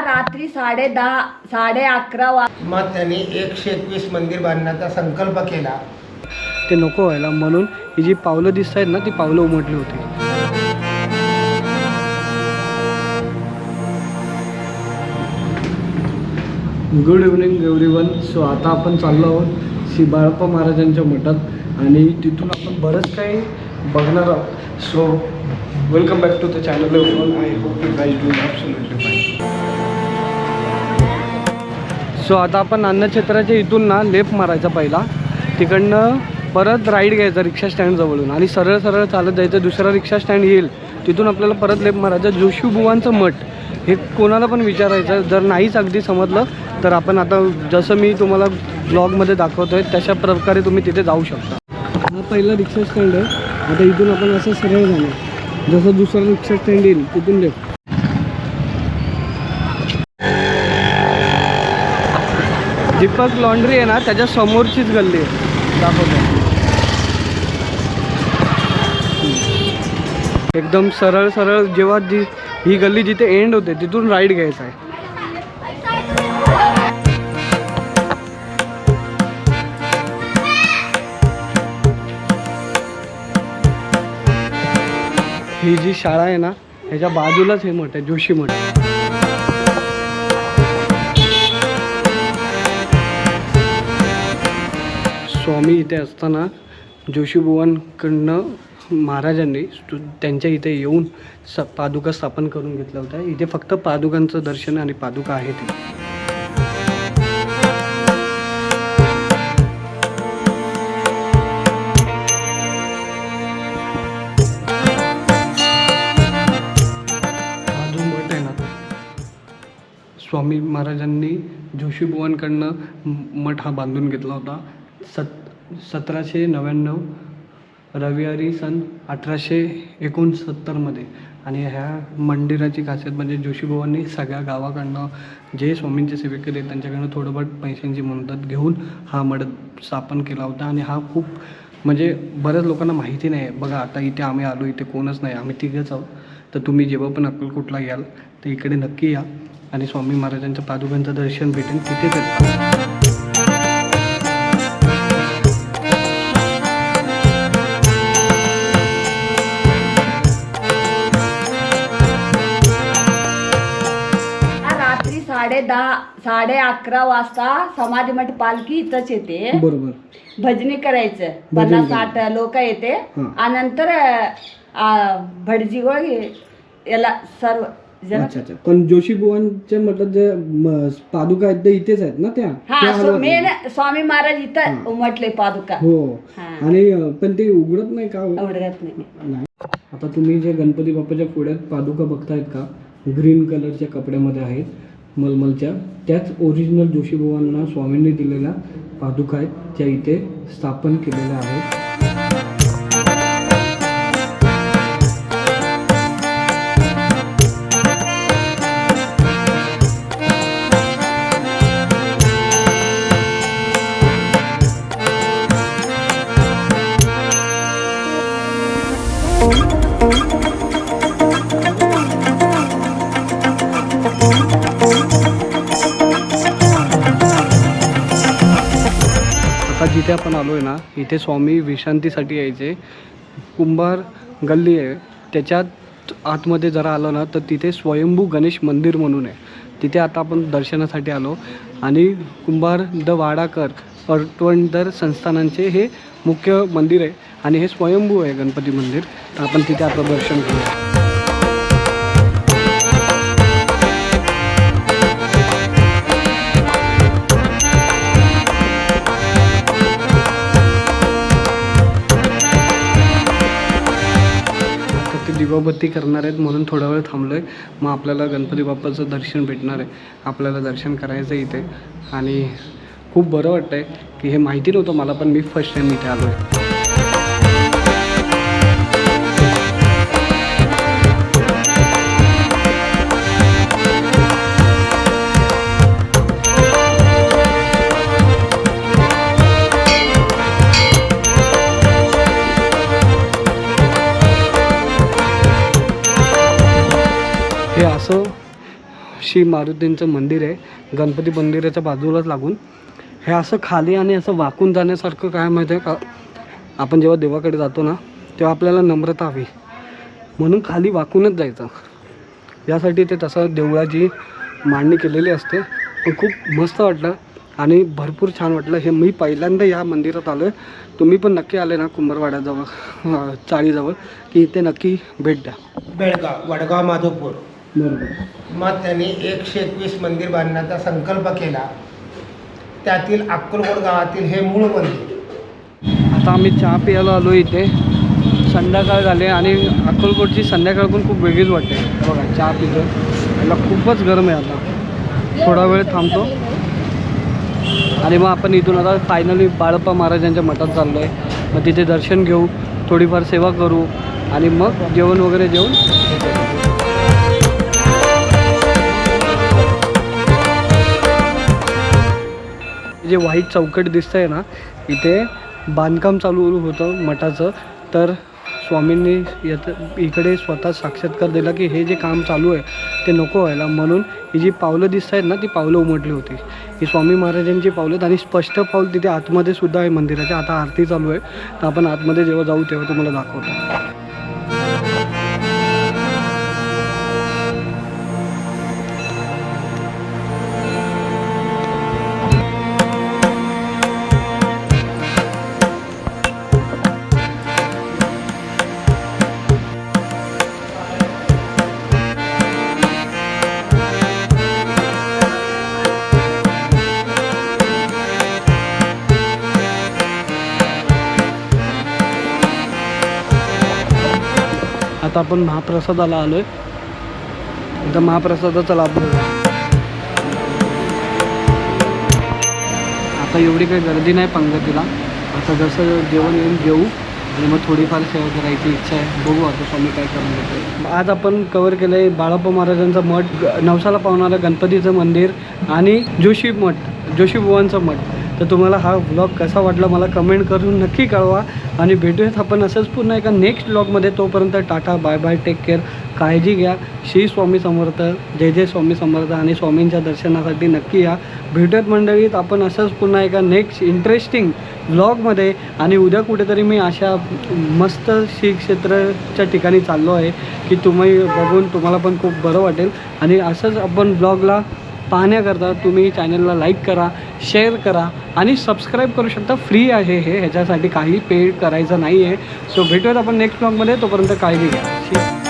रात्री साडे दहा साडे अकरा वा मग त्यांनी एकशे एकवीस मंदिर बांधण्याचा संकल्प केला. ते नको व्हायला म्हणून ही जी पावलं दिसत आहेत ना ती पावलं उमटली होती. गुड इव्हनिंग एव्हरीवन सो आता आपण चाललो आहोत श्री बाळप्पा महाराजांच्या मठात आणि तिथून आपण बरंच काही बघणार आहोत. So welcome back to the channel I hope you guys do absolutely fine so आता आपण अन्नक्षेत्राच्या इथून ना लेप मारायचा पहिला. तिकडनं परत राईड घ्यायचा रिक्षा स्टँडजवळून आणि सरळ सरळ चालत जायचं. दुसरा रिक्षा स्टँड येईल. तिथून आपल्याला परत लेप मारायचं. जोशीबुवांचं मठ. हे कोणाला पण विचारायचं. जर नाहीच अगदी समजलं तर आपण आता जसं मी तुम्हाला ब्लॉगमध्ये दाखवतो आहे तशा प्रकारे तुम्ही तिथे जाऊ शकता. हा पहिला रिक्षा स्टँड आहे. आता इथून आपण असं सरळ जाणार. जसं दुसरा रिक्षा स्टँड येईल तिथून लेफ्ट दीपक लॉन्ड्री आहे ना त्याच्या समोरचीच गल्ली आहे. दाखवतो. एकदम सरळ सरळ जेव्हा जी ही गल्ली जिथे एंड होते तिथून राईड घ्यायचा आहे. ही जी शाळा आहे ना ह्याच्या बाजूलाच हे मठ आहे जोशी मठ स्वामी इथे असताना जोशीबुवांकडनं महाराजांनी तु- त्यांच्या इथे येऊन स पादुका स्थापन करून घेतल्या होत्या. इथे फक्त पादुकांचं दर्शन आणि पादुका आहेत मठ आहे ना स्वामी महाराजांनी जोशीबुवांकडनं मठ हा बांधून घेतला होता. सत सतराशे नव्याण्णव रविवारी सन अठराशे एकोणसत्तरमध्ये. आणि ह्या मंदिराची खासियत म्हणजे जोशीबुवांनी सगळ्या गावाकडनं जे स्वामींचे सेवेकरी आहेत त्यांच्याकडनं थोडंफार पैशांची मदत घेऊन हा मठ स्थापन केला होता. आणि हा खूप म्हणजे बऱ्याच लोकांना माहिती नाही आहे. बघा आता इथे आम्ही आलो इथे कोणच नाही. आम्ही तिघेच आहोत. तर तुम्ही जेव्हा पण अक्कलकोटला याल तर इकडे नक्की या. आणि स्वामी महाराजांच्या पादुकांचं दर्शन भेटेल तिथेच रात्री साडे दहा साडे अकरा वाजता समाधी मठ पालखी इथंच येते. बरोबर. भजनी करायचं. पन्नास साठ लोक येते. आणि नंतर भटजीवर याला सर्व जण अच्छा अच्छा. पण जोशी बुवांच्या मठात जे म- पादुका आहेत ते इथेच आहेत ना त्या? हा त्या हलवत मेन नाही. स्वामी महाराज इथं उमटले पादुका. हो. हा. आणि अं, पण ते उघडत नाही का? हो? नाही. नाही. आता तुम्ही जे गणपती बाप्पाच्या पुढ्यात पादुका बघतायत का? ग्रीन कलरच्या कपड्यामध्ये आहेत. मलमलच्या. त्याच ओरिजिनल जोशीबुवांना स्वामींनी दिलेल्या पादुका आहेत त्या इथे स्थापन केलेल्या आहेत. जिथे आपण आलो आहे ना इथे स्वामी विश्रांतीसाठी यायचे. कुंभार गल्ली आहे. त्याच्यात आतमध्ये जरा आलो ना तर तिथे स्वयंभू गणेश मंदिर म्हणून आहे. तिथे आता आपण दर्शनासाठी आलो. आणि कुंभार द वाडाकर पटवणदर संस्थानांचे हे मुख्य मंदिर आहे. आणि हे स्वयंभू आहे गणपती मंदिर. तर आपण तिथे आता दर्शन करूया दिवाबत्ती करणार आहेत म्हणून थोडा वेळ थांबलो आहे मग आपल्याला गणपती बाप्पाचं दर्शन भेटणार आहे. आपल्याला दर्शन करायचं इथे. आणि खूप बरं वाटतं आहे की हे माहिती नव्हतं मला पण मी फर्स्ट टाईम इथे आलो आहे श्री मारुतींचं मंदिर आहे. गणपती मंदिराच्या बाजूलाच लागून. हे असं खाली आणि असं वाकून जाण्यासारखं काय माहिती आहे का? आपण जेव्हा देवाकडे जातो ना तेव्हा आपल्याला नम्रता हवी. म्हणून खाली वाकूनच जायचं. यासाठी ते तसं देवळाची मांडणी केलेली असते. पण खूप मस्त वाटलं आणि भरपूर छान वाटलं. हे मी पहिल्यांदा या मंदिरात आलो आहे तुम्ही पण नक्की आले ना कुंभारवाड्याजवळ चाळीजवळ की इथे नक्की भेट द्या. बेळगाव वडगाव माधवपूर मग त्यांनी एकशे एकवीस मंदिर बांधण्याचा संकल्प केला. त्यातील अक्कलकोट गावातील हे मूळ मंदिर. आता आम्ही चहा प्यायला आलो इथे. संध्याकाळ झाले आणि अक्कलकोटची संध्याकाळ पण खूप वेगळीच वाटते. बघा चहा पितो याला खूपच गरम आहे आता. थोडा वेळ थांबतो. आणि मग आपण इथून आता फायनली बाळप्पा महाराजांच्या मठात चाललो आहे मग तिथे दर्शन घेऊ थोडीफार सेवा करू आणि मग जेवण वगैरे जेवून जे व्हाईट चौकट दिसतं आहे ना इथे बांधकाम चालू होतं मठाचं. तर स्वामींनी यात इकडे स्वतः साक्षात्कार दिला की हे जे काम चालू आहे ते नको व्हायला. म्हणून ही जी पावलं दिसत आहेत ना ती पावलं उमटली होती. ही स्वामी महाराजांची पावलं आहेत आणि स्पष्ट पाऊल तिथे आतमध्ये सुद्धा आहे मंदिराच्या. आता आरती चालू आहे. तर आपण आतमध्ये जेव्हा जाऊ तेव्हा तुम्हाला दाखवतो. आता आपण महाप्रसादाला आलो आहे आता महाप्रसादाचा लाभ घेऊया. आता एवढी काही गर्दी नाही पंगतीला. आता जसं जेवण येऊन जेवू आणि मग थोडीफार सेवा करायची इच्छा आहे. बघू आता स्वामी काय करून देतो आज आपण कवर केलं आहे बाळाप्पा महाराजांचं मठ ग- नवसाला पावणारं गणपतीचं मंदिर आणि जोशी मठ जोशी बुवांचं मठ. तर तुम्हाला हा ब्लॉग कसा वाटला मला कमेंट करून नक्की कळवा. आणि भेटूयात आपण असंच पुन्हा एका नेक्स्ट ब्लॉगमध्ये तोपर्यंत tata bye bye take care काळजी घ्या. श्री स्वामी समर्थ जय जय स्वामी समर्थ आणि स्वामींच्या दर्शनासाठी नक्की या. भेटूयात मंडळीत. आपण असंच पुन्हा एका नेक्स्ट इंटरेस्टिंग ब्लॉगमध्ये आणि उद्या कुठेतरी मी अशा मस्त श्री क्षेत्राच्या ठिकाणी चाललो आहे की तुम्ही बघून तुम्हाला पण खूप बरं वाटेल. आणि असंच आपण ब्लॉगला पाहण्याकरता तुम्ही चॅनलला लाईक करा शेअर करा आणि सबस्क्राईब करू शकता. फ्री आहे हे. ह्याच्यासाठी काही पेड करायचं नाही आहे सो भेटूयात आपण नेक्स्ट ब्लॉगमध्ये तोपर्यंत काळजी घ्या. ठीक